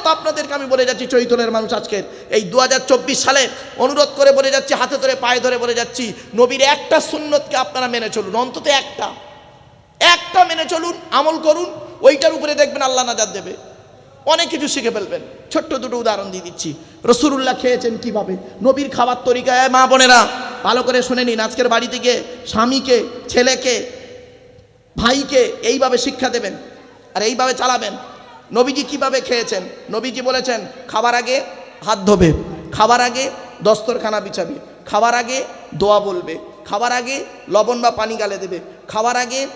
মতো আপনাদেরকে আমি বলে যাচ্ছি, চৈতন্যের মানুষ আজকের এই দু হাজার চব্বিশ সালে অনুরোধ করে বলে যাচ্ছি, হাতে ধরে, পায়ে ধরে বলে যাচ্ছি, নবীর একটা সুন্নতকে আপনারা মেনে চলুন, অন্তত একটা। একটা মেনে চলুন, আমল করুন, ওইটার উপরে দেখবেন আল্লাহ নাজাদ দেবে। অনেক কিছু শিখে ফেলবেন। ছোট্ট দুটো উদাহরণ দিয়ে দিচ্ছি। রসুল্লাহ খেয়েছেন কীভাবে? নবীর খাবার তরিকায়, মা বোনেরা, ভালো করে শুনে নিন, আজকের বাড়িতে গিয়ে স্বামীকে, ছেলেকে, ভাইকে এইভাবে শিক্ষা দেবেন, আর এইভাবে চালাবেন। নবীজি কীভাবে খেয়েছেন? নবীজি বলেছেন, খাবার আগে হাত ধোবে, খাবার আগে দস্তরখানা বিছাবে, খাবার আগে দোয়া বলবে, খাবার আগে লবণ বা পানি গালে দেবে, খাবার আগে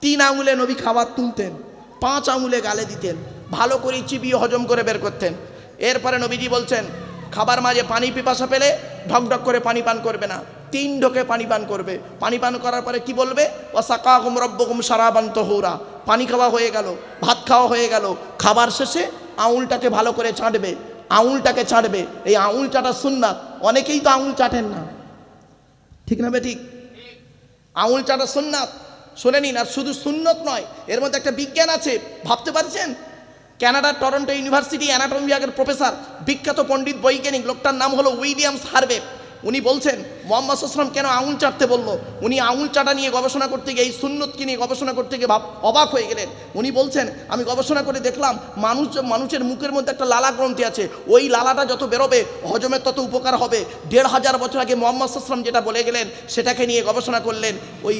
তিন আঙুলে নবী খাবার তুলতেন, পাঁচ আঙুলে গালে দিতেন, ভালো করে চিবিয়ে হজম করে বের করতেন। এরপরে নবীজি বলছেন খাবার মাঝে পানি পিপাসা পেলে ঢকঢক করে পানি পান করবে না। তিন ঢোকে পানি পান করবে। পানি পান করার পরে কি বলবে? ও সাকা হুম রব্বকুম সারাবান্ত হৌরা পানি খাওয়া হয়ে গেল, ভাত খাওয়া হয়ে গেল। খাবার শেষে আঙুলটাকে ভালো করে চাটবে আঙুলটাকে চাটবে এই আঙুল চাটা সুন্নাত। অনেকেই তো আঙুল চাটেন না। ঠিক না ঠিক আঙুল চাটা সুন্নাত। শুনে নিন, আর শুধু সুন্নত নয়, এর মধ্যে একটা বিজ্ঞান আছে। ভাবতে পারছেন? কানাডার টরন্টো ইউনিভার্সিটি অ্যানাটমি বিভাগের প্রফেসর বিখ্যাত পণ্ডিত বৈজ্ঞানিক, লোকটার নাম হলো উইলিয়ামস হার্বে উনি বলছেন, মোহাম্মদ আসলাম কেন আঙুল চাটতে বলল? উনি আঙুল চাটা নিয়ে গবেষণা করতে গিয়ে, এই সুন্নতকে নিয়ে গবেষণা করতে গিয়ে ভাব অবাক হয়ে গেলেন। উনি বলছেন, আমি গবেষণা করে দেখলাম, মানুষ মানুষের মুখের মধ্যে একটা লালা গ্রন্থি আছে। ওই লালাটা যত বেরোবে, হজমের তত উপকার হবে। দেড় হাজার বছর আগে মোহাম্মদ আসলাম যেটা বলে গেলেন, সেটাকে নিয়ে গবেষণা করলেন। ওই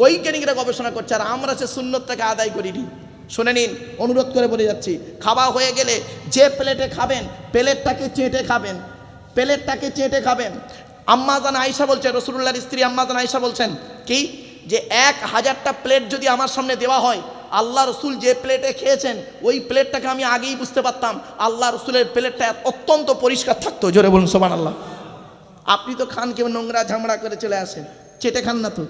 বৈজ্ঞানিকরা গবেষণা করছে, আর আমরা সে সুন্নতটাকে আদায় করিনি। শুনে নিন, অনুরোধ করে বলে যাচ্ছি, খাওয়া হয়ে গেলে যে প্লেটে খাবেন, প্লেটটাকে চেটে খাবেন, প্লেটটাকে চেটে খাবেন। আম্মাজান আয়সা বলছে রসুল্লাহর স্ত্রী আম্মাজান আয়সা বলছেন, কি? যে এক হাজারটা প্লেট যদি আমার সামনে দেওয়া হয়, আল্লাহ রসুল যে প্লেটে খেয়েছেন, ওই প্লেটটাকে আমি আগেই বুঝতে পারতাম, আল্লাহ রসুলের প্লেটটা অত্যন্ত পরিষ্কার থাকতো। জোরে বলুন সোমান আল্লাহ আপনি তো খান কেউ নোংরা ঝামড়া করে চলে আসেন, চেটে খান না তো?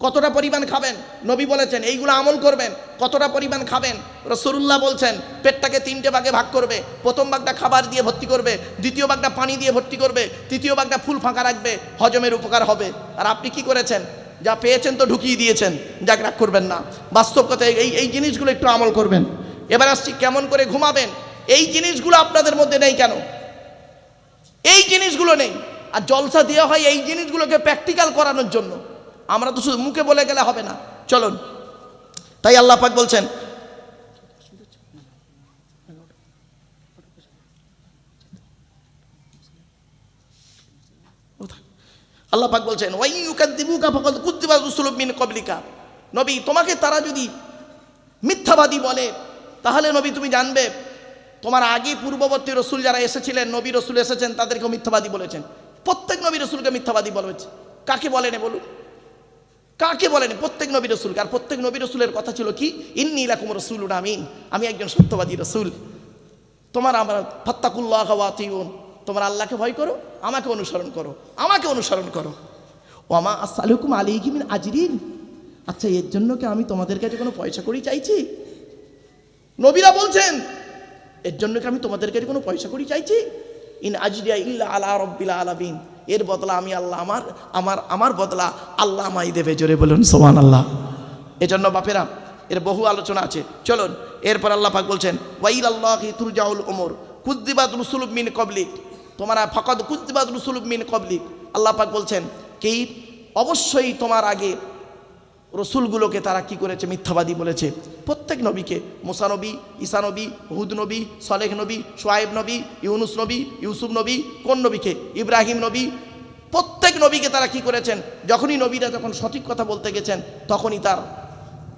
কতটা পরিমাণ খাবেন? নবী বলেছেন, এইগুলো আমল করবেন, কতটা পরিমাণ খাবেন? রসুল্লাহ বলছেন, পেটটাকে তিনটে ভাগে ভাগ করবে। প্রথম ভাগটা খাবার দিয়ে ভর্তি করবে, দ্বিতীয় ভাগটা পানি দিয়ে ভর্তি করবে, তৃতীয় ভাগটা ফুল ফাঁকা রাখবে, হজমের উপকার হবে। আর আপনি কি করেছেন? যা পেয়েছেন তো ঢুকিয়ে দিয়েছেন, যাক, রাগ করবেন না। বাস্তব কথায় এই এই জিনিসগুলো একটু আমল করবেন। এবার আসছি, কেমন করে ঘুমাবেন? এই জিনিসগুলো আপনাদের মধ্যে নেই কেন? এই জিনিসগুলো নেই। আর জলসা দেওয়া হয় এই জিনিসগুলোকে প্র্যাকটিক্যাল করানোর জন্য। আমরা তো শুধু মুখে বলে গেলে হবে না। চলুন। তাই আল্লাহ পাক বলছেন, আল্লাহ পাক বলছেন ওয়াই ইউকাদ্দিবুকা ফাকাদ কুদ্দিবা রুসুলুম মিন ক্বাবলিকা। নবী, তোমাকে তারা যদি মিথ্যাবাদী বলে, তাহলে নবী তুমি জানবে, তোমার আগে পূর্ববর্তী রসুল যারা এসেছিলেন, নবী রসুল এসেছেন তাদেরকে মিথ্যাবাদী বলেছেন। প্রত্যেক নবী রসুলকে মিথ্যাবাদী বলেছে। কাকে বলেন বলুন? কাকে বলেন? প্রত্যেক নবী রসুল আর প্রত্যেক নবী রসুলের কথা ছিল কি? ইন্নি লাকুম রসুল আমিন। আমি একজন সত্যবাদী রসুল। তোমার আমার ফত্তাকুল্লাহ ওয়াতিউন তোমার আল্লাহকে ভয় করো, আমাকে অনুসরণ করো, আমাকে অনুসরণ করো। ও আমা আসালুকুম আলী কিমিন আজরিন। আচ্ছা এর জন্য কি আমি তোমাদের কাছে কোনো পয়সা করি চাইছি? নবীরা বলছেন, এর জন্য কি আমি তোমাদের কাছে কোনো পয়সা করি চাইছি? ইন আজরিয়া ইল্লা আলা রব্বিল আলামিন। এর বদলা আমি আল্লাহ আমার আমার আমার বদলা আল্লাহ আমাই দেবে। জোরে বলুন সোমান আল্লাহ এজন্য বাপেরা, এর বহু আলোচনা আছে। চলুন, এরপর আল্লাহ পাক বলছেন ওয়াইল আল্লাহ তুরজাউল ওমর কুদ্দিবাদ রুসুলুব মিন কবলিক তোমারা ফকদ কুদ্দিবাদ রুসুলুব মিন কবলিক আল্লাহ পাক বলছেন, কি? অবশ্যই তোমার আগে রসুলগুলোকে তারা কি করেছে? মিথ্যাবাদী বলেছে। প্রত্যেক নবীকে মুসা নবী, ঈসা নবী, হুদ নবী, সলেহ নবী সোয়েব নবী, ইউনুস নবী, ইউসুফ নবী, কোন নবীকে? ইব্রাহিম নবী। প্রত্যেক নবীকে তারা কি করেছেন? যখনই নবীরা যখন সঠিক কথা বলতে গেছেন, তখনই তার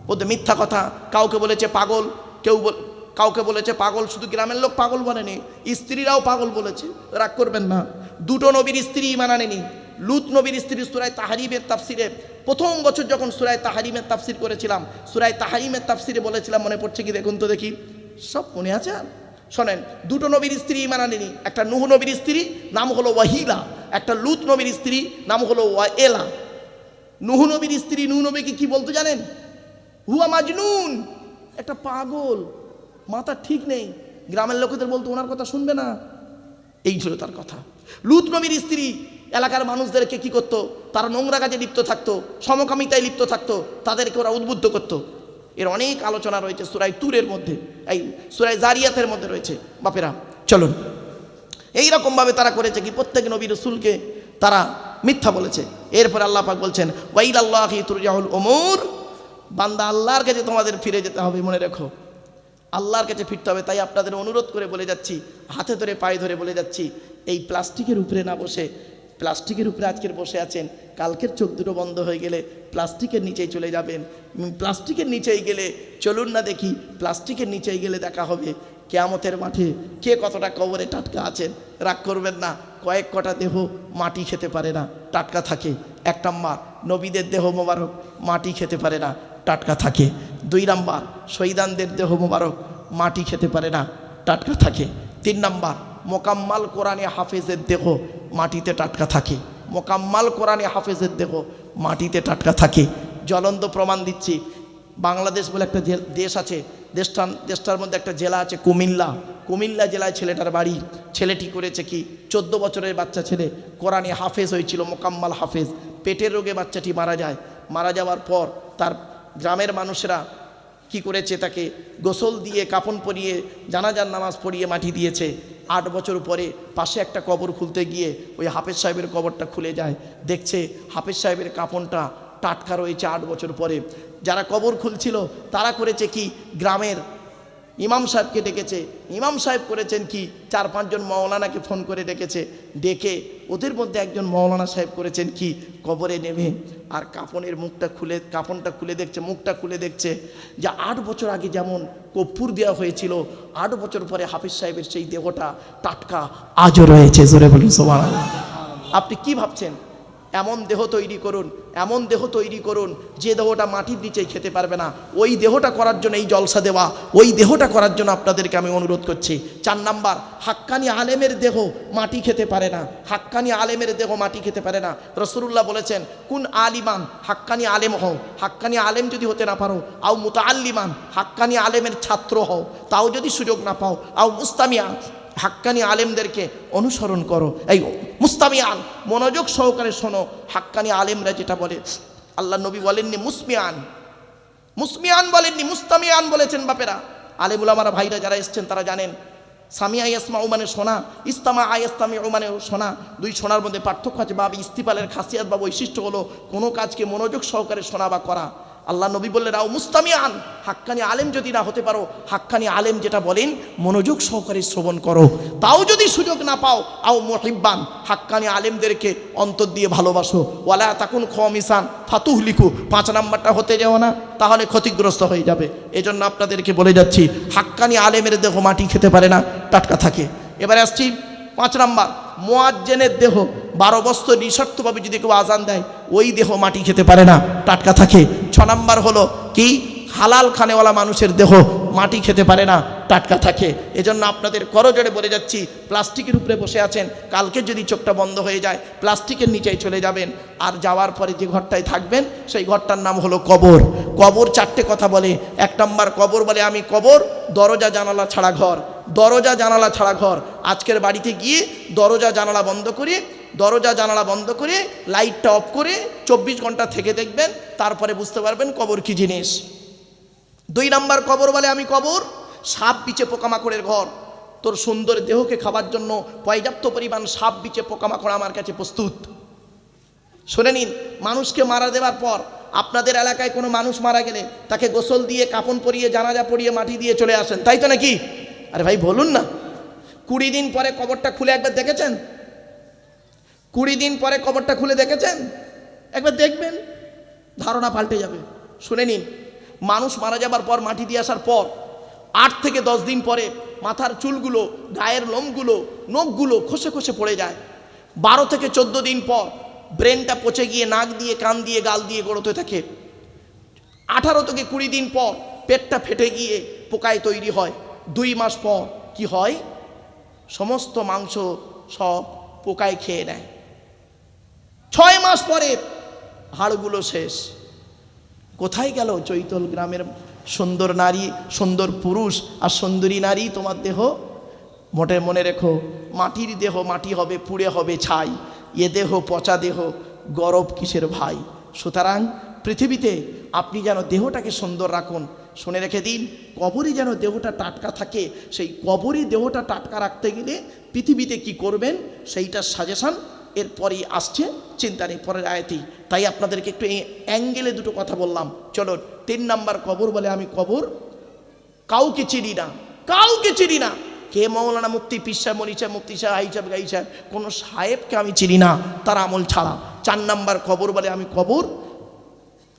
ওদের মিথ্যা কথা। কাউকে বলেছে পাগল, কেউ কাউকে বলেছে পাগল, শুধু গ্রামের লোক পাগল বলেনি, স্ত্রীরাও পাগল বলেছে। রাগ করবেন না। দুটো নবীর স্ত্রী মানানেনি লুত নবীর স্ত্রী সুরায় তাহারিমের তাফসিরে প্রথম বছর যখন সুরায় তাহারিমের তাফসির করেছিলাম, সুরায় তাহারিমের তাফসিরে বলেছিলাম, মনে পড়ছে কি? দেখুন তো দেখি। সব মনে আছে আর? শোনেন, দুটো নবীর স্ত্রী মানানেনি একটা নুহ নবীর স্ত্রী, নাম হলো ওয়াহিলা। একটা লুত নবীর স্ত্রী, নাম হলো ওয়াএলা নুহ নবীর স্ত্রী, নুহ নবীকে কি বলতো জানেন? হুয়া মাজনুন। একটা পাগল। মাথা ঠিক নেই। গ্রামের লোকেদের বলতো, ওনার কথা শুনবে না। এই ছিল তার কথা। লুত নবীর স্ত্রী এলাকার মানুষদেরকে কি করতো? তারা নোংরা কাজে লিপ্ত থাকতো, সমকামিতায় লিপ্ত থাকতো, তাদেরকে ওরা উদ্বুদ্ধ করতো। এর অনেক আলোচনা রয়েছে সুরাই তুরের মধ্যে, এই সুরাই জারিয়াতের মধ্যে রয়েছে। বাপেরা, চলুন। এইরকমভাবে তারা করেছে কি? প্রত্যেক নবী রসুলকে তারা মিথ্যা বলেছে। এরপরে আল্লাহ পাক বলছেন ওয়াইল আল্লাহ তুরজাহুল ওমর বান্দা আল্লাহর কাছে তোমাদের ফিরে যেতে হবে, মনে রেখো। আল্লাহর কাছে ফিরতে হবে, তাই আপনাদের অনুরোধ করে বলে যাচ্ছি, হাতে ধরে, পায়ে ধরে বলে যাচ্ছি, এই প্লাস্টিকের উপরে না বসে প্লাস্টিকের উপরে আজকের বসে আছেন, কালকের চোখ দুটো বন্ধ হয়ে গেলে প্লাস্টিকের নিচেই চলে যাবেন। প্লাস্টিকের নিচেই গেলে চলুন না দেখি, প্লাস্টিকের নিচেই গেলে দেখা হবে কেয়ামতের মাঠে কে কতটা কবরে টাটকা আছেন। রাগ করবেন না, কয়েক কটা দেহ মাটি খেতে পারে না, টাটকা থাকে। এক নাম্বার, নবীদের দেহ মোবারক, মাটি খেতে পারে না, টাটকা থাকে। দুই নাম্বার শহীদানদের দেহ মোবারক, মাটি খেতে পারে না, টাটকা থাকে। তিন নাম্বার মোকাম্মাল কোরআনে হাফেজের দেহ মাটিতে টাটকা থাকে। মোকাম্মাল কোরআনে হাফেজের দেহ মাটিতে টাটকা থাকে। জ্বলন্ত প্রমাণ দিচ্ছি। বাংলাদেশ বলে একটা দেশ আছে। দেশটার দেশটার মধ্যে একটা জেলা আছে কুমিল্লা। কুমিল্লা জেলায় ছেলেটার বাড়ি। ছেলেটি করেছে কি? চোদ্দ বছরের বাচ্চা ছেলে কোরআনে হাফেজ হয়েছিল, মোকাম্মাল হাফেজ। পেটের রোগে বাচ্চাটি মারা যায়। মারা যাওয়ার পর তার গ্রামের মানুষেরা কি করেছে তাকে? গোসল দিয়ে, কাপন পরিয়ে, জানাজার নামাজ পড়িয়ে মাটি দিয়েছে। আট বছর পরে পাশে একটা কবর খুলতে গিয়ে ওই হাফেজ সাহেবের কবরটা খুলে যায়। দেখছে হাফেজ সাহেবের কাপনটা টাটকা রয়েছে আট বছর পরে। যারা কবর খুলছিল, তারা করেছে কি? গ্রামের ইমাম সাহেবকে ডেকেছে। ইমাম সাহেব করেছেন কি? চার, পাঁচজন মৌলানাকে ফোন করে ডেকেছে। ডেকে ওদের মধ্যে একজন মৌলানা সাহেব করেছেন কি? কবরে নেমে আর কাপনের মুখটা খুলে, কাপনটা খুলে দেখছে, মুখটা খুলে দেখছে যে আট বছর আগে যেমন কর্পূর দেওয়া হয়েছিল, আট বছর পরে হাফিজ সাহেবের সেই দেহটা টাটকা আজও রয়েছে। জোরে বলুন সোমান আপনি কি ভাবছেন? এমন দেহ তৈরি করুন, এমন দেহ তৈরি করুন, যে দেহটা মাটির নিচেই খেতে পারবে না। ওই দেহটা করার জন্য এই জলসা দেওয়া, ওই দেহটা করার জন্য আপনাদেরকে আমি অনুরোধ করছি। চার নাম্বার, হাক্কানি আলেমের দেহ মাটি খেতে পারে না। হাক্কানি আলেমের দেহ মাটি খেতে পারে না। রসুল্লাহ বলেছেন, কোন আলিমান, হাক্কানি আলেম হও। হাক্কানি আলেম যদি হতে না পারো, আও মুতাআল্লিমান, হাক্কানি আলেমের ছাত্র হও। তাও যদি সুযোগ না পাও, আও মুস্তামিয়ান হাক্কানি আলেমদেরকে অনুসরণ করো। এই মুস্তামিয়ান, মনোযোগ সহকারে শোনো। হাক্কানি আলেমরা যেটা বলে, আল্লাহ নবী বলেননি মুসমিয়ান। মুসমিয়ান বলেননি, মুস্তামিয়ান বলেছেন বাপেরা। আলেমুল আমার ভাইরা যারা এসছেন, তারা জানেন, সামিয়া ইসমা মানে সোনা, ইস্তামা আই ইস্তামি মানে সোনা, দুই সোনার মধ্যে পার্থক্য আছে। বা ইস্তিপালের খাসিয়াত বা বৈশিষ্ট্য হলো, কোনো কাজকে মনোযোগ সহকারে শোনা বা করা। আল্লাহ নবী বললেন, আও মুস্তামিয়ান হাক্কানি আলেম যদি না হতে পারো, হাক্কানি আলেম যেটা বলেন, মনোযোগ সহকারে শ্রবণ করো। তাও যদি সুযোগ না পাও, আও মহিব্বান, হাক্কানি আলেমদেরকে অন্তর দিয়ে ভালোবাসো। ওয়ালা তাকুন খমিসান ফাতুহ লিখু পাঁচ নাম্বারটা হতে যাও না, তাহলে ক্ষতিগ্রস্ত হয়ে যাবে। এজন্য আপনাদেরকে বলে যাচ্ছি, হাক্কানি আলেমের দেহ মাটি খেতে পারে না, টাটকা থাকে। এবারে আসছি পাঁচ নাম্বার, মোয়াজ্জেনের দেহ বারো বছর নিঃস্বার্থভাবে যদি কেউ আজান দেয়, ওই দেহ মাটি খেতে পারে না, টাটকা থাকে। ছ নম্বর হলো কি? হালাল খানেওয়ালা মানুষের দেহ মাটি খেতে পারে না, টাটকা থাকে। এজন্য আপনাদের করজোড়ে বলে যাচ্ছি, প্লাস্টিকের উপরে বসে আছেন, কালকে যদি চোখটা বন্ধ হয়ে যায়, প্লাস্টিকের নিচেই চলে যাবেন। আর যাওয়ার পরে যে ঘরটায় থাকবেন, সেই ঘরটার নাম হলো কবর। কবর চারটে কথা বলে। এক নম্বর কবর বলে, আমি কবর, দরজা জানালা ছাড়া ঘর। দরজা জানালা ছাড়া ঘর। আজকের বাড়িতে গিয়ে দরজা জানালা বন্ধ করে দরজা জানালা বন্ধ করে লাইটটা অফ করে চব্বিশ ঘণ্টা থেকে দেখবেন, তারপরে বুঝতে পারবেন কবর কি জিনিস। দুই নাম্বার কবর বলে আমি কবর, সাপ বিচে পোকামাকড়ের ঘর। তোর সুন্দর দেহকে খাবার জন্য পর্যাপ্ত পরিমাণ সাপ বিচে পোকামাকড় আমার কাছে প্রস্তুত। শুনে নিন, মানুষকে মারা দেওয়ার পর আপনাদের এলাকায় কোনো মানুষ মারা গেলে তাকে গোসল দিয়ে কাপন পরিয়ে, জানাজা পরিয়ে মাটি দিয়ে চলে আসেন। তাই তো নাকি? আরে ভাই, বলুন না। কুড়ি দিন পরে কবরটা খুলে একবার দেখেছেন? কুড়ি দিন পরে কবরটা খুলে দেখেছেন? একবার দেখবেন। ধারণা পাল্টে যাবে। শুনে নিন। মানুষ মারা যাবার পর, মাটি দিয়ে আসার পর, আট থেকে দশ দিন পরে মাথার চুলগুলো, গায়ের লোমগুলো, নখগুলো খসে খসে পড়ে যায়। বারো থেকে চোদ্দ দিন পর ব্রেনটা পচে গিয়ে নাক দিয়ে, কান দিয়ে, গাল দিয়ে গড়তে থাকে। আঠারো থেকে কুড়ি দিন পর পেটটা ফেটে গিয়ে পোকায় তৈরি হয়। দুই মাস পর কি হয়? সমস্ত মাংস সব পোকায় খেয়ে নেয়। ছয় মাস পরে হাড়গুলো শেষ। কোথায় গেল চৈতল গ্রামের সুন্দর নারী, সুন্দর পুরুষ আর সুন্দরী নারী? তোমার দেহ? মোটে মনে রেখো, মাটির দেহ, মাটি হবে, পুড়ে হবে ছাই। এ দেহ পচা দেহ, গরব কিসের ভাই? সুতরাং পৃথিবীতে আপনি যেন দেহটাকে সুন্দর রাখুন। শুনে রেখে দিন কবরে যেন দেহটা টাটকা থাকে। সেই কবরে দেহটা টাটকা রাখতে গেলে পৃথিবীতে কি করবেন? সেইটা সাজেশন এরপরেই আসছে, চিন্তা নেই, পরের আয়তেই। তাই আপনাদেরকে একটু অ্যাঙ্গেলে দুটো কথা বললাম। চলো তিন নাম্বার কবর বলে আমি কবর। কাউকে চিনি না, কাউকে চিনি না। কে মৌলানা মুক্তি পিসা মরিচা মুফতি সাহেব আই সাহেব, গাই সাহেব, কোনো সাহেবকে আমি চিনি না, তার আমল ছাড়া। চার নাম্বার কবর বলে আমি কবর।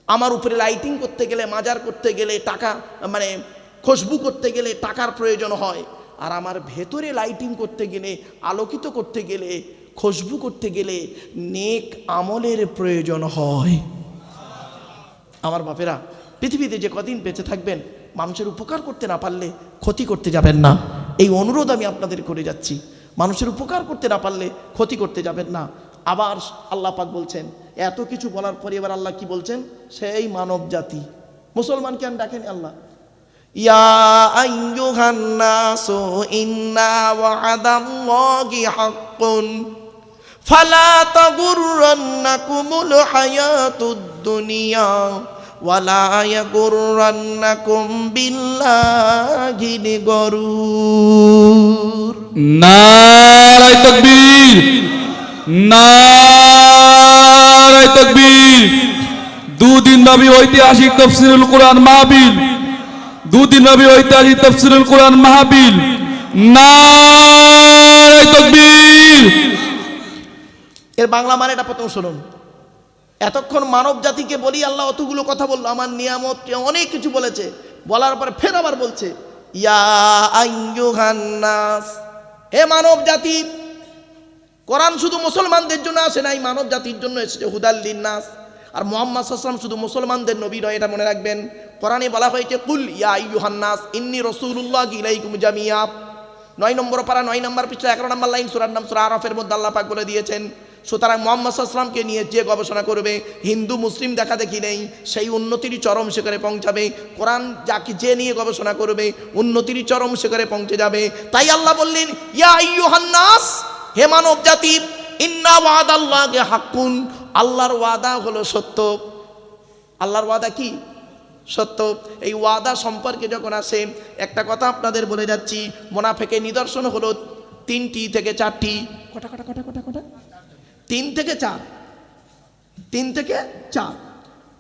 আমার উপরে লাইটিং করতে গেলে, মাজার করতে গেলে টাকা মানে খুশবু করতে গেলে টাকার প্রয়োজন হয়। আর আমার ভেতরে লাইটিং করতে গেলে, আলোকিত করতে গেলে খুশবু করতে গেলে নেক আমলের প্রয়োজন হয়। আমার বাপেরা, পৃথিবীতে যে কদিন বেঁচে থাকবেন, মানুষের উপকার করতে না পারলে ক্ষতি করতে যাবেন না। এই অনুরোধ আমি আপনাদের করে যাচ্ছি। মানুষের উপকার করতে না পারলে ক্ষতি করতে যাবেন না। আবার আল্লাহ পাক বলছেন, এত কিছু বলার পরে এবার আল্লাহ কি বলছেন? সেই মানব জাতি। মুসলমান কেন ডাকেন আল্লাহ? ইয়া ওয়াদাল্লাহি হাক্কুন। ফালা তাগুররান্নাকুমুল হায়াতুদ দুনিয়া ওয়ালা ইয়াগুররান্নাকুম বিল্লাহি গরুর নারায় তকবীর নারায় তকবীর। দুদিন নবী ঐতিহাসিক তফসিরুল কোরআন মাহবিল দুদিন নবী ঐতিহাসিক তফসিরুল কোরআন মাহবিল নারায় তকবীর। এর বাংলা মানে এটা প্রথম শুনুন। এতক্ষণ মানব জাতিকে বলি আল্লাহ অতগুলো কথা বলল, আমার নিয়ামত অনেক কিছু বলেছে। বলার পরে ফের আবার বলছে হে মানব জাতি কোরআন শুধু মুসলমানদের জন্য আসে নাই মানব জাতির জন্য এসেছে হুদাল্লিন নাস আর মোহাম্মদ সাল্লাম শুধু মুসলমানদের নবী নয়, এটা মনে রাখবেন। কোরআনে বলা হয়েছে, কুল ইয়া আইয়ুহান নাস, ইন্নি রসুল্লাহ ইলাইকুম জামিয়া। নয় নম্বর পারা, নয় নম্বর পিছনে এগারো নম্বর লাইন, সুরার নাম সুরা আরফের মধ্যে আল্লাহ পাক বলে দিয়েছেন সুতরাং মোহাম্মদ সাল্লামকে নিয়ে যে গবেষণা করবে, হিন্দু, মুসলিম দেখা দেখি নেই, সেই উন্নতির চরম শিখরে পৌঁছাবে, কোরআন যাকে যে নিয়ে গবেষণা করবে উন্নতির চরম শিখরে পৌঁছে যাবে। তাই আল্লাহ বললেন, ইয়া হে মানব জাতি, ইন্না হাক্কুন। আল্লাহর ওয়াদা হলো সত্য। আল্লাহর ওয়াদা কি? সত্য। এই ওয়াদা সম্পর্কে যখন আসে, একটা কথা আপনাদের বলে যাচ্ছি মোনাফেকে নিদর্শন হলো তিনটি থেকে চারটি। কটা কটা কটা কটা কটা? তিন থেকে চার। তিন থেকে চার।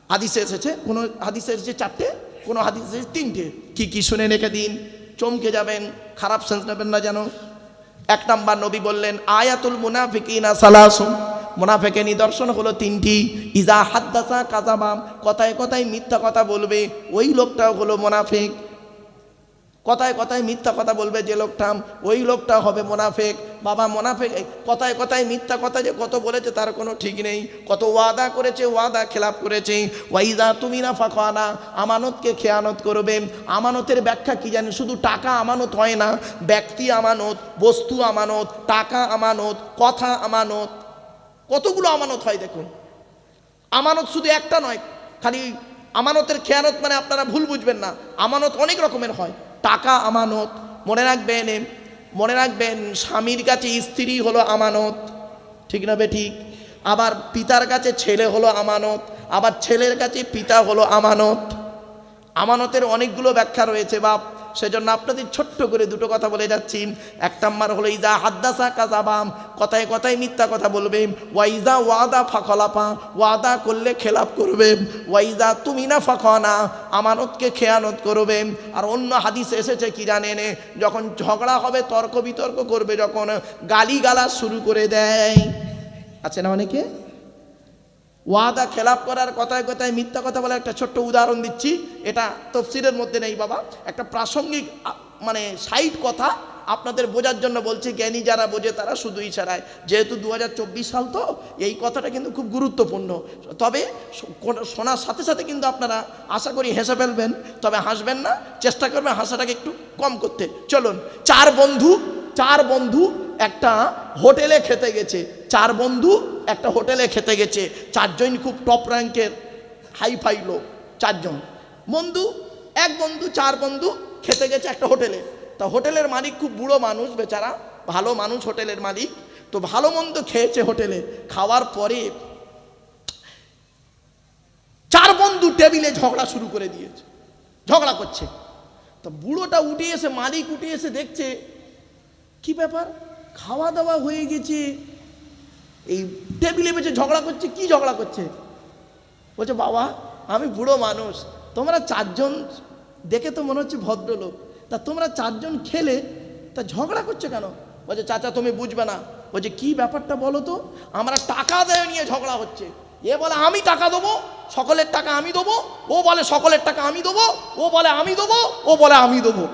হাদিসে এসেছে কোনো হাদিসে এসেছে চারটে, কোনো হাদিসে এসেছে তিনটে। কি কি শুনে রেখে দিন, চমকে যাবেন, খারাপ সেন্স নেবেন না যেন। এক নাম্বার নবী বললেন, আয়াতুল মুনাফিকিনা সালাসুম মুনাফেকে নিদর্শন হলো তিনটি। ইজা হাদ্দাসা কাজাবাম কথায় কথায় মিথ্যা কথা বলবে। ওই লোকটাও হলো মুনাফিক। কথায় কথায় মিথ্যা কথা বলবে যে লোকটা, ওই লোকটা হবে মোনাফেক। বাবা মোনাফেক কথায় কথায় মিথ্যা কথা যে কত বলেছে তার কোনো ঠিক নেই। কত ওয়াদা করেছে, ওয়াদা খেলাপ করেছে। ওয়াইদা তুমি না ফাঁকা আমানতকে খেয়ানত করবে। আমানতের ব্যাখ্যা কি জানি শুধু টাকা আমানত হয় না, ব্যক্তি আমানত, বস্তু আমানত, টাকা আমানত, কথা আমানত, কতগুলো আমানত হয় দেখুন। আমানত শুধু একটা নয়, খালি আমানতের খেয়ানত মানে আপনারা ভুল বুঝবেন না। আমানত অনেক রকমের হয়। টাকা আমানত। মনে রাখবেন মনে রাখবেন, স্বামীর কাছে স্ত্রী হলো আমানত। ঠিক না ঠিক? আবার পিতার কাছে ছেলে হলো আমানত। আবার ছেলের কাছে পিতা হলো আমানত। আমানতের অনেকগুলো ব্যাখ্যা রয়েছে, বাপ। সেজন্য আপনাদের ছোট্ট করে দুটো কথা বলে যাচ্ছি। এক নাম্বার হলো, ইজা হাদ্দাসা কাজাবাম কথায় কথায় মিথ্যা কথা বলবে ওয়াইজা ওয়াদা ফাখলাপা ওয়াদা করলে খেলাপ করবে ওয়াইজা তুমি না ফাখনা। আমানতকে খেয়ানত করবে আর অন্য হাদিস এসেছে কি জানেন? যখন ঝগড়া হবে, তর্ক বিতর্ক করবে, যখন গালিগালা শুরু করে দেয়। আছে না অনেকে? ওয়াদা খেলাপ করার কথায় কথায় মিথ্যা কথা বলে একটা ছোট্ট উদাহরণ দিচ্ছি। এটা তফসিরের মধ্যে নেই বাবা। একটা প্রাসঙ্গিক মানে সাইড কথা আপনাদের বোঝার জন্য বলছি, জ্ঞানী যারা বোঝে তারা শুধু ইশারায়। যেহেতু দু হাজার চব্বিশ সাল তো, এই কথাটা কিন্তু খুব গুরুত্বপূর্ণ। তবে শোনার সাথে সাথে কিন্তু আপনারা আশা করি হেসে ফেলবেন। তবে হাসবেন না, চেষ্টা করবেন হাসাটাকে একটু কম করতে। চলুন, চার বন্ধু চার বন্ধু একটা হোটেলে খেতে গেছে। চার বন্ধু, একটা হোটেলে খেতে গেছে। চারজন খুব টপ র্যাঙ্কের হাই ফাই লোক, চারজন। বন্ধু, এক বন্ধু, চার বন্ধু খেতে গেছে একটা হোটেলে। তা হোটেলের মালিক খুব বুড়ো মানুষ, বেচারা, ভালো মানুষ হোটেলের মালিক। তো ভালো মন্দ খেয়েছে হোটেলে। খাওয়ার পরে চার বন্ধু টেবিলে ঝগড়া শুরু করে দিয়েছে। ঝগড়া করছে। তো বুড়োটা উঠে এসে, মালিক উঠে এসে দেখছে, কি ব্যাপার? খাওয়া দাওয়া হয়ে গেছে। এই টেবিলে বেঁচে ঝগড়া করছে, কি ঝগড়া করছে? বলছে, বাবা, আমি বুড়ো মানুষ, তোমরা চারজন, দেখে তো মনে হচ্ছে ভদ্রলোক, তা তোমরা চারজন খেলে, তা ঝগড়া করছে কেন? বলছে, চাচা, তুমি বুঝবে না। বলছে, কি ব্যাপারটা বলো তো? আমরা টাকা দেয় নিয়ে ঝগড়া হচ্ছে। এ বলে, আমি টাকা দেবো, সকলের টাকা আমি দেবো, ও বলে, সকলের টাকা আমি দেবো, ও বলে, আমি দেবো, ও বলে, আমি দেবো।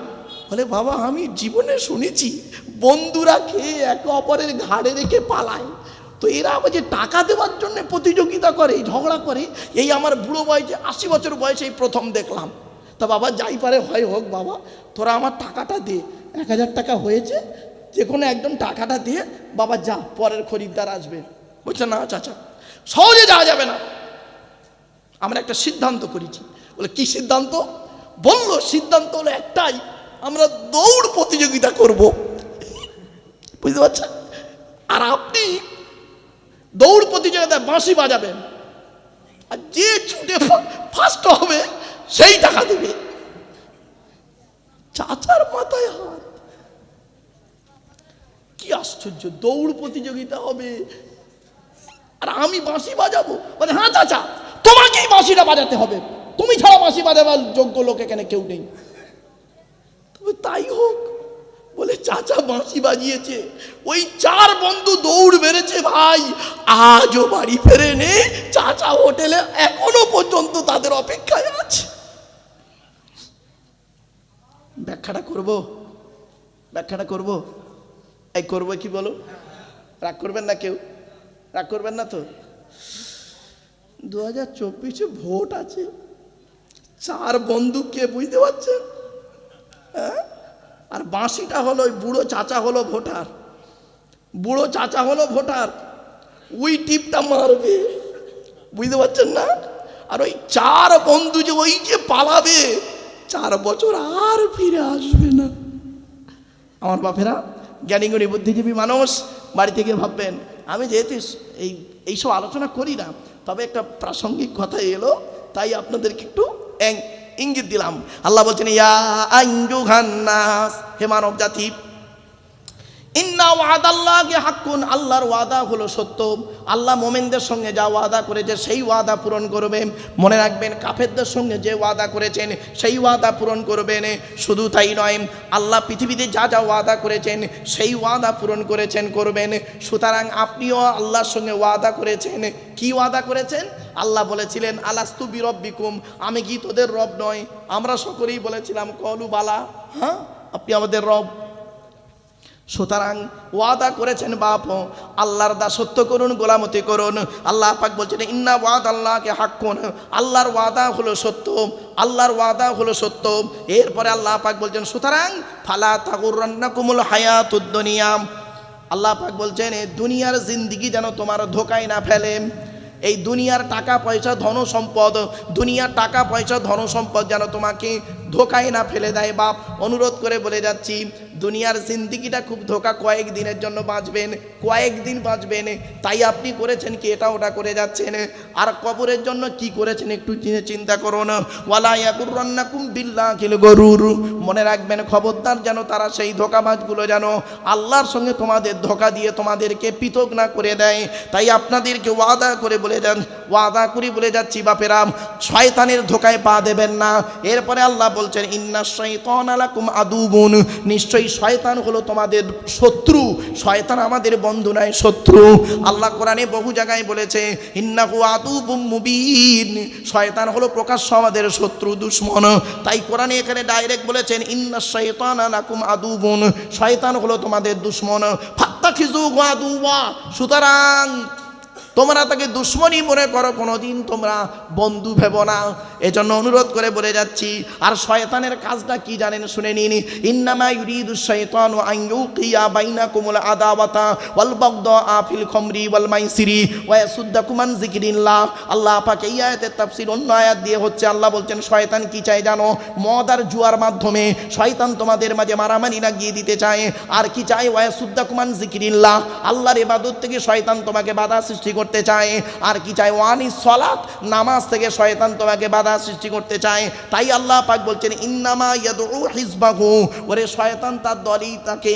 বলে, বাবা, আমি জীবনে শুনেছি, বন্ধুরা খেয়ে একে অপরের ঘাড়ে রেখে পালায়। তো এরা আবার যে টাকা দেওয়ার জন্য প্রতিযোগিতা করে, ঝগড়া করে, এই আমার বুড়ো বয়সে, আশি বছর বয়সে এই প্রথম দেখলাম। তা বাবা, যাই পারে, হয় হোক বাবা, তোরা আমার টাকাটা দে। এক হাজার টাকা হয়েছে, যে কোনো একজন টাকাটা দিয়ে বাবা যা, পরের খরিদ্দার আসবে। বলছে, না চাচা, সহজে যাওয়া যাবে না। আমরা একটা সিদ্ধান্ত করেছি। বলে, কি সিদ্ধান্ত? বলল, সিদ্ধান্ত হলো একটাই, আমরা দৌড় প্রতিযোগিতা করব। বুঝতে পারছেন? আর আপনি দৌড় প্রতিযোগিতায় বাঁশি বাজাবেন আর যে ছুটে ফার্স্ট হবে, সেই টাকা দেবে। চাচার মাথায় হাত। কি আশ্চর্য, দৌড় প্রতিযোগিতা হবে। আর আমি বাঁশি বাজাবো? মানে হ্যাঁ চাচা, তোমাকেই বাঁশিটা বাজাতে হবে। তুমি ছাড়া বাঁশি বাজাবার যোগ্য লোক এখানে কেউ নেই। তবে তাই হোক চাচা বাঁশি বাজিয়েছে। ওই চার বন্ধু দৌড় বেড়েছে ভাই। আজও বাড়ি ফেরে নে চাচা হোটেলে এখনও পর্যন্ত তাদের অপেক্ষায় আছে। ব্যাখ্যাটা করব? ব্যাখ্যাটা করব? এই করব কি বলো? রাগ করবেন না কেউ? রাগ করবেন না তো? দু হাজার চব্বিশে ভোট আছে। চার বন্ধু কে বুঝতে পারছেন? হ্যাঁ? আর বাঁশিটা হলো ওই বুড়ো চাচা হলো ভোটার। বুড়ো চাচা হলো ভোটার। ওই টিপটা মারবে। বুঝতে পারছেন না? আর ওই চার বন্ধু যে ওই যে পালাবে, চার বছর আর ফিরে আসবে না। আমার বাপেরা, জ্ঞানীগুণী বুদ্ধিজীবী মানুষ, বাড়ি থেকে ভাববেন, আমি যেহেতু এই এইসব আলোচনা করি না, তবে একটা প্রাসঙ্গিক কথা এলো, তাই আপনাদেরকে একটু ইঙ্গিত দিলাম। আল্লাহ বলছেন ইয়া আইনজুহান্নাস হে মানব জাতি ইন্না ওয়াদাল্লাহকে হাক্কুন, আল্লাহর ওয়াদা হলো সত্য। আল্লাহ মোমেনদের সঙ্গে যা ওয়াদা করেছে সেই ওয়াদা পূরণ করবেন মনে রাখবেন, কাফেরদের সঙ্গে যে ওয়াদা করেছেন সেই ওয়াদা পূরণ করবেন শুধু তাই নয়, আল্লাহ পৃথিবীতে যা যা ওয়াদা করেছেন সেই ওয়াদা পূরণ করেছেন করবেন সুতরাং আপনিও আল্লাহর সঙ্গে ওয়াদা করেছেন। কি ওয়াদা করেছেন? আল্লাহ বলেছিলেন, আলাস্তু বিরব্বিকুম, আমি কি তোদের রব নয়? আমরা সকলেই বলেছিলাম, কলু বালা হ্যাঁ? আপনি আমাদের রব। সুতরাং ওয়াদা করেছেন বাপ আল্লাহর দা সত্য করুন, গোলামতি করুন। আল্লাহ পাক বলছেন, ইন্না ওয়াদ আল্লাহকে হাক্কুন। আল্লাহর ওয়াদা হলো সত্য, আল্লাহর ওয়াদা হলো সত্য। এরপরে আল্লাহ পাক বলছেন, সুতরাং ফালা তাগুরান্না কুমুল হায়াতুদ দুনিয়াম আল্লাহ পাক বলছেন এই দুনিয়ার জিন্দিগি যেন তোমার ধোকায় না ফেলে। এই দুনিয়ার টাকা পয়সা ধন সম্পদ, দুনিয়ার টাকা পয়সা ধন সম্পদ যেন তোমাকে ধোকায় না ফেলে দেয় বাপ। অনুরোধ করে বলে যাচ্ছি দুনিয়ার জিন্দিগিটা খুব ধোকা কয়েক দিনের জন্য বাঁচবেন, কয়েক দিন বাঁচবেন। তাই আপনি করেছেন কি, এটা ওটা করে যাচ্ছেন। আর কবরের জন্য কি করেছেন একটু চিন্তা চি- চিন্তা করুন। ওয়ালাইয়াকুরান্নাকুম বিল্লাহিল গরুর। মনে রাখবেন, খবরদার যেন তারা সেই ধোকাবাজগুলো যেন আল্লাহর সঙ্গে তোমাদের ধোকা দিয়ে তোমাদেরকে পৃথক না করে দেয়। তাই আপনাদেরকে ওয়াদা করে বলে যান ওয়াদা করি বলে যাচ্ছি বাপেরাম শয়তানের ধোকায় পা দেবেন না। এরপরে আল্লাহ বলছেন ইন্না শৈতন আলাকুম আদুবুন। নিশ্চয়ই শয়তান হলো তোমাদের শত্রু। শয়তান আমাদের বন্ধু নয়, শত্রু। আল্লাহ কোরআনে বহু জায়গায় বলেছে, ইন্নাহু আদুবুম মুবিন। শয়তান হলো প্রকাশ্য আমাদের শত্রু, দুশ্মন। তাই কোরআনে এখানে ডাইরেক্ট বলেছেন, ইন্না শৈতান আলাকুম আদুবুন। শয়তান হলো তোমাদের দুশ্মন। ফাত্তাখিজু আদুওয়া। সুতরাং তোমরা তাকে দুশ্মনী মনে করো, কোনোদিন তোমরা বন্ধু ভেব না। এজন্য অনুরোধ করে বলে যাচ্ছি, আর শয়তানের কাজটা কি জানেন? শুনে নিন। ইন্নামা ইউরিদু শয়তানু আন ইউকিয়া বাইনাকুমুল আদাওয়াতা ওয়াল বাগদা আফিল খমরি ওয়াল মাইসিরি ওয়া ইয়াসুদ্দাকুম আন যিকরিল্লাহ। আল্লাহ পাক এই আয়াতের তাফসীর অন্য আয়াত দিয়ে হচ্ছে আল্লাহ বলছেন, শয়তান কি চায় জানো? মদ আর জুয়ার মাধ্যমে শয়তান তোমাদের মাঝে মারামারি লাগিয়ে দিতে চায়। আর কি চায়? ওয়া ইয়াসুদ্দাকুম আন যিকরিল্লাহ। আল্লাহর ইবাদত থেকে শয়তান তোমাকে বাধা সৃষ্টি করতে চায়। আর কি চায়? ওয়ানি সলাত, নামাজ থেকে শয়তান তোমাকে বাধা সৃষ্টি করতে চায়। তাই আল্লাহ পাক বলছেন, ইন্নামা ইয়াদু হিজবাহু। ওরে শয়তান তার দলই তাকে।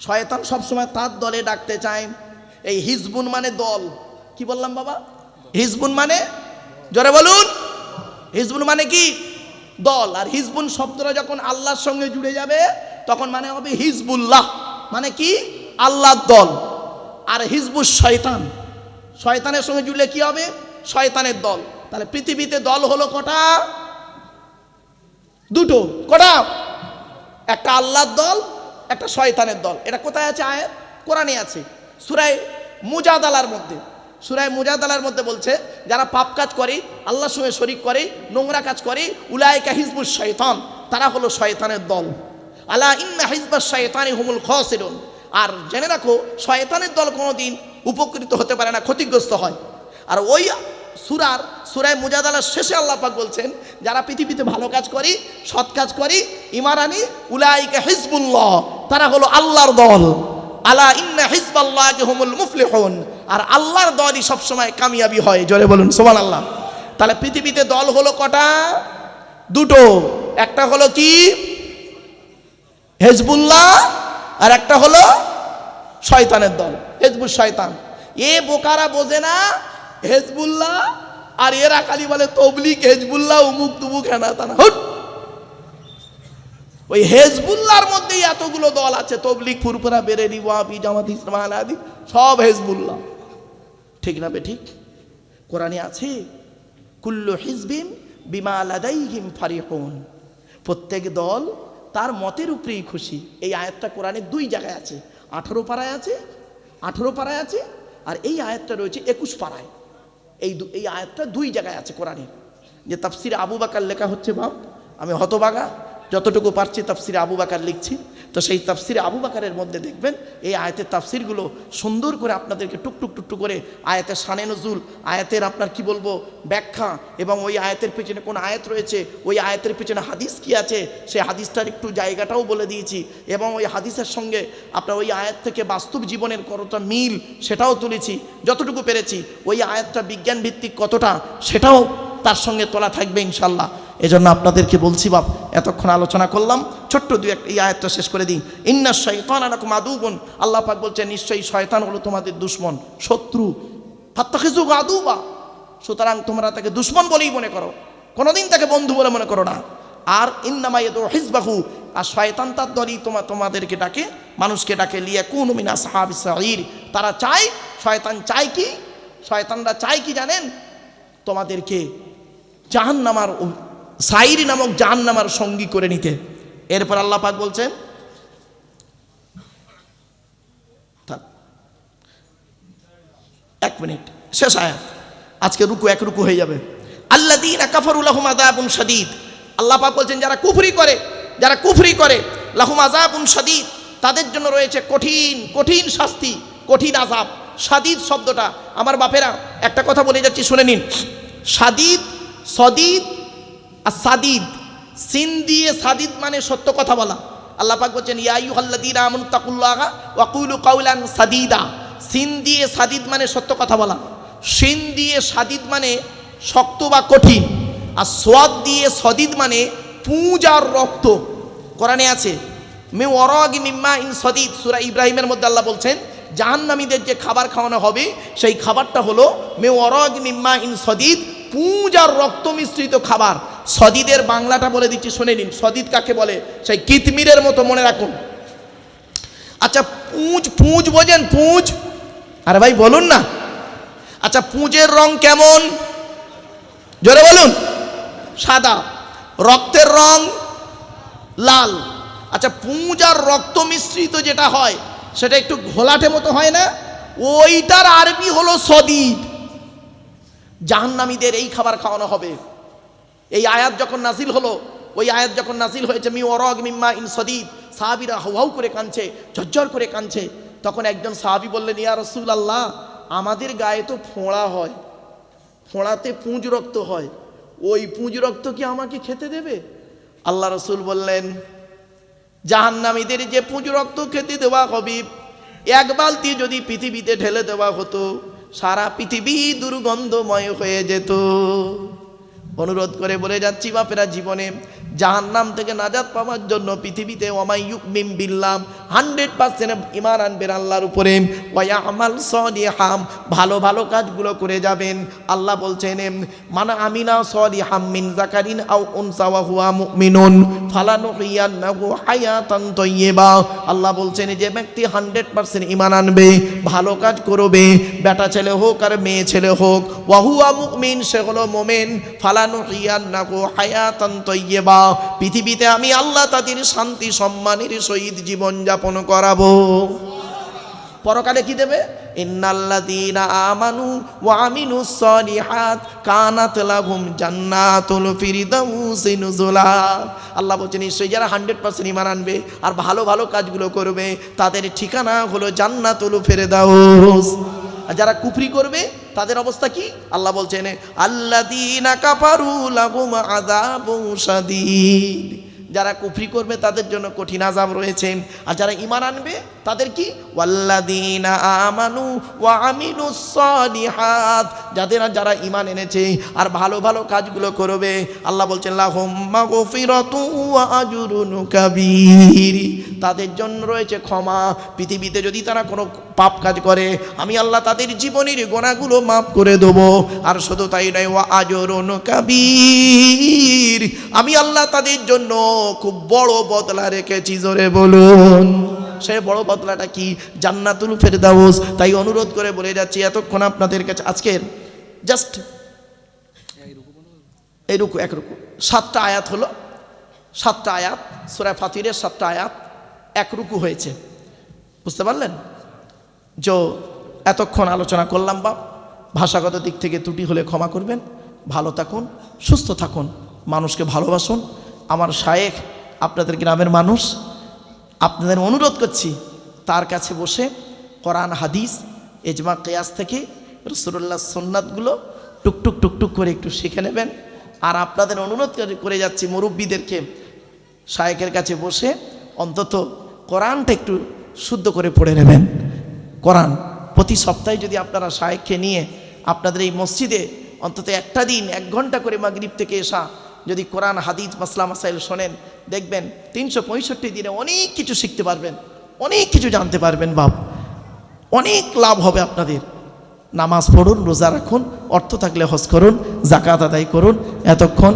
শয়তান সবসময় তার দলে ডাকতে চায়। এই হিজবুন মানে দল। কি বললাম বাবা? হিজবুন মানে? জোরে বলুন। হিজবুন মানে কি? দল। আর হিজবুন শব্দটা যখন আল্লাহর সঙ্গে জুড়ে যাবে, তখন মানে হবে হিজবুল্লাহ। মানে কি? আল্লাহর দল। আর হিজবুস শয়তান। শয়তানের সঙ্গে জুড়লে কি হবে? শয়তানের দল। তাহলে পৃথিবীতে দল হলো কটা? দুটো। কটা? একটা আল্লাহর দল, একটা শয়তানের দল। এটা কোথায় আছে আয়াত? কোরআনে আছে। সুরায় মুজাদালার মধ্যে। সুরায় মুজাদালার মধ্যে বলছে, যারা পাপ কাজ করে, আল্লাহর সঙ্গে শরিক করে, নোংরা কাজ করে উলায়কা হিজবুল শয়তান। তারা হলো শয়তানের দল। আলা ইন্না হিজবা শয়তানি হুমুল খসিরুন। আর জেনে রাখো, শয়তানের দল কোনোদিন উপকৃত হতে পারে না, ক্ষতিগ্রস্ত হয়। আর ওই সুরার, সুরায় মুজাদালার শেষে আল্লাহ পাক বলছেন, যারা পৃথিবীতে ভালো কাজ করি, সৎ কাজ করি, ইমারানি উলাইকা হিজবুল্লাহ, তারা হলো আল্লাহর দল। আলা ইন্না হিজবাল্লাহকে হুমুল মুফলিহুন, আর আল্লাহর দলই সবসময় কামিয়াবি হয়, জোরে বলুন সোমান আল্লাহ তাহলে পৃথিবীতে দল হলো কটা? দুটো। একটা হলো কি? হেজবুল্লাহ আর একটা হলো শয়তানের দল, হেজবুল শয়তান। এ বোকারা বোঝে না হেজবুল্লাহ, আর এরা খালি বলে তবলিক হেজবুল্লাহ, উমুক তুমুক হেনা তানা হুট! ওই হেজবুল্লাহর মধ্যেই এতগুলো দল আছে তবলিক ফুরফুরা বেরেলি ওয়াবি জামাত ইসলাম আলাদি সব হেজবুল্লাহ। ঠিক না বে ঠিক? কোরআনে আছে, কুল্লু হিজবিম বিমা আলাদাই লাদাইহিম ফারিহুন। প্রত্যেক দল তার মতের উপরেই খুশি। এই আয়াতটা কোরআনে দুই জায়গায় আছে। আঠারো পাড়ায় আছে, আঠারো পাড়ায় আছে, আর এই আয়াতটা রয়েছে একুশ পাড়ায়। এই এই আয়াতটা দুই জায়গায় আছে কোরআনে যে তাফসির আবু বাকার লেখা হচ্ছে, বাপ, আমি হতবাগা, যতটুকু পারছি তাফসির আবু বাকার লিখছি। তো সেই তাফসিরে আবু বাকারের মধ্যে দেখবেন, এই আয়াতের তাফসিরগুলো সুন্দর করে আপনাদেরকে টুকটুক টুকটুক করে আয়াতের সানে নজুল, আয়াতের আপনার কি বলব, ব্যাখ্যা এবং ওই আয়াতের পেছনে কোন আয়াত রয়েছে, ওই আয়াতের পেছনে হাদিস কি আছে, সেই হাদিসটার একটু জায়গাটাও বলে দিয়েছি এবং ওই হাদিসের সঙ্গে আপনার ওই আয়াত থেকে বাস্তব জীবনের কতটা মিল সেটাও তুলেছি, যতটুকু পেরেছি, ওই আয়াতটা বিজ্ঞান ভিত্তিক কতটা সেটাও তার সঙ্গে তোলা থাকবে ইনশাল্লাহ এজন্য আপনাদেরকে বলছি বাপ, এতক্ষণ আলোচনা করলাম, ছোট্ট দুই একটা এই আয়াতটা শেষ করে দিই। ইন্না শৈতান এরকম আদুবন আল্লাহ পাক বলছেন, নিশ্চয়ই শয়তান হলো তোমাদের দুশ্মন, শত্রু। ফাত্তাখিজু আদুবা। সুতরাং তোমরা তাকে দুশ্মন বলেই মনে করো। কোনোদিন তাকে বন্ধু বলে মনে করো না। আর ইন্নামাইয়াদু হিজবাহু। আর শয়তান তার দলই তোমা তোমাদেরকে ডাকে, মানুষকে ডাকে লিয়া কোন মিনা সাহাবি সাহির তারা চায়, শয়তান চায় কি? শয়তানরা চায় কি জানেন? তোমাদেরকে জাহান্নামার সাইরি নামক জাহান্নামার সঙ্গী করে নিতে। এরপর আল্লাহ পাক বলছেন। এক মিনিট, শেষ আয়াত। আজকে রুকু এক রুকু হয়ে যাবে। আল্লাহ দিন কাফরুল্লাহম আদাবুন সাদিদ আল্লাহ পাক বলছেন, যারা কুফরি করে, যারা কুফরি করে, লাহুম আজাবুন সাদিদ তাদের জন্য রয়েছে কঠিন কঠিন শাস্তি, কঠিন আজাব সাদিদ শব্দটা, আমার বাপেরা একটা কথা বলে যাচ্ছি, শুনে নিন। সাদিদ সদিদ আর সাদিদ। সিন দিয়ে সাদিদ মানে সত্য কথা বলা। আল্লাহ পাক বলছেন ইয়াইহাল্লাদিন আমন তাকুল্লাহ ওয়াকুলু কাউলান সাদিদা। সিন দিয়ে সাদিদ মানে সত্য কথা বলা। সিন দিয়ে সাদিদ মানে শক্ত বা কঠিন। আর সোয়াদ দিয়ে সদিদ মানে পুঁজ আর রক্ত। কোরআনে আছে মে অরগ মিম্মা ইন সদিদ। সুরা ইব্রাহিমের মধ্যে আল্লাহ বলছেন, জাহান্নামীদের যে খাবার খাওয়ানো হবে, সেই খাবারটা হলো মে অরগ মিম্মা ইন সদিদ। পুঁজ আর রক্ত মিশ্রিত খাবার। সদিদের বাংলাটা বলে দিচ্ছি, শুনে নিন। সদিদ কাকে বলে? সেই কিতমিরের মতো মনে রাখুন। আচ্ছা পুঁজ পুঁজ বোঝেন, পুঁজ? আরে ভাই, বলুন না। আচ্ছা পুঁজের রং কেমন? জোরে বলুন। সাদা। রক্তের রং লাল। আচ্ছা পুঁজ আর রক্ত মিশ্রিত যেটা হয়, সেটা একটু ঘোলাটে মতো হয় না? ওইটার আরবি হলো সদিদ। জাহান্নামীদের এই খাবার খাওয়ানো হবে। এই আয়াত যখন নাজিল হলো, ওই আয়াত যখন নাজিল হয়েছে, মি অরগ মিম্মা ইন সদিদ, সাহাবিরা হাউ করে কাঁদছে, ঝরঝর করে কাঁদছে। তখন একজন সাহাবি বললেন, ইয়া রসুল আল্লাহ আমাদের গায়ে তো ফোঁড়া হয়। ফোঁড়াতে পুঁজ রক্ত হয়। ওই পুঁজ রক্ত কি আমাকে খেতে দেবে? আল্লাহ রসুল বললেন, জাহান্নামীদের যে পুঁজ রক্ত খেতে দেওয়া হবে, এক বালতি যদি পৃথিবীতে ঢেলে দেওয়া হতো সারা পৃথিবী দুর্গন্ধময় হয়ে যেত। অনুরোধ করে বলে যাচ্ছি বাপেরা জীবনে জাহান্নাম থেকে নাজাত পাওয়ার জন্য পৃথিবীতে ওমাই ইউকমিম বিল্লাম হান্ড্রেড পার্সেন্ট ইমান আনবেন আল্লাহর উপরে। ওয়া আমাল সলিহাম, ভালো ভালো কাজগুলো করে যাবেন। আল্লাহ বলছেন মানে আমিনা সলিহাম মিন জাকারিন আও উনসা ওয়া হুয়া মুমিনুন ফালানুহিয়ান্নাহু হায়াতান তাইয়্যিবা আল্লাহ বলছেন, যে ব্যক্তি হান্ড্রেড পার্সেন্ট ইমান আনবে, ভালো কাজ করবে, বেটা ছেলে হোক আর মেয়ে ছেলে হোক ওয়াহুয়া মুমিন, সে হলো মোমেন ফালানুহিয়ান্নাহু হায়াতান তাইয়্যিবা পৃথিবীতে আমি আল্লাহ তাদের শান্তি সম্মানের সহিত জীবন যাপন করাবো। পরকালে কি দেবে? ইন্নাল্লাযীনা আমানু ওয়া আমিলুস সলিহাত কানাত লাহুম জান্নাতুল ফিরদাউসি নুজুলা। আল্লাহ বলছেন, নিশ্চয়ই যারা হান্ড্রেড পার্সেন্ট ইমান আনবে আর ভালো ভালো কাজগুলো করবে, তাদের ঠিকানা হলো জান্নাতুল ফিরদাউস। আর যারা কুফরি করবে তাদের অবস্থা কি? আল্লাহ বলছেন আল্লাযীনা কাফারু লাগুম আদা শাদীদ। যারা কুফরি করবে তাদের জন্য কঠিন আজাব রয়েছে। আর যারা ইমান আনবে, তাদের কি? ওয়াল্লাদিনা আমানু ওয়া আমিলুস সলিহাত। যাদের যারা ইমান এনেছে আর ভালো ভালো কাজগুলো করবে, আল্লাহ বলছেন লাহুম মাগফিরাতু ওয়া আজরুন কাবীর। তাদের জন্য রয়েছে ক্ষমা। পৃথিবীতে যদি তারা কোনো পাপ কাজ করে, আমি আল্লাহ তাদের জীবনের গোনাগুলো মাফ করে দেবো। আর শুধু তাই নয়, ওয়া আজরুন কাবীর। আমি আল্লাহ তাদের জন্য খুব বড় বদলা রেখেছি, জোরে বলুন। সে বড় বদলাটা কি? জান্নাতুল ফেরদাউস। তাই অনুরোধ করে বলে যাচ্ছি, এতক্ষণ আপনাদের কাছে আজকের জাস্ট এই রুকু, এক রুকু। সাতটা আয়াত হলো, সাতটা আয়াত সুরায় ফাতিরের সাতটা আয়াত, এক রুকু হয়েছে। বুঝতে পারলেন? যে এতক্ষণ আলোচনা করলাম বাপ। ভাষাগত দিক থেকে ত্রুটি হলে ক্ষমা করবেন। ভালো থাকুন, সুস্থ থাকুন, মানুষকে ভালোবাসুন। আমার শায়েখ, আপনাদের গ্রামের মানুষ, আপনাদের অনুরোধ করছি, তার কাছে বসে কোরআন, হাদিস এজমা কেয়াস থেকে রসুল্লাহ সন্ন্যাতগুলো টুকটুক টুকটুক করে একটু শিখে নেবেন। আর আপনাদের অনুরোধ করে- করে যাচ্ছি, মুরব্বীদেরকে শায়েকের কাছে বসে অন্তত কোরআনটা একটু শুদ্ধ করে পড়ে নেবেন। কোরআন, প্রতি সপ্তাহে যদি আপনারা শায়েককে নিয়ে আপনাদের এই মসজিদে অন্তত একটা দিন, এক ঘণ্টা করে মাগরিব থেকে এসা যদি কোরআন হাদিজ মাসলা, মাসাইল শোনেন, দেখবেন তিনশো পঁয়ষট্টি দিনে অনেক কিছু শিখতে পারবেন, অনেক কিছু জানতে পারবেন বাপ। অনেক লাভ হবে আপনাদের। নামাজ পড়ুন, রোজা রাখুন, অর্থ থাকলে হজ করুন জাকাত আদায় করুন, এতক্ষণ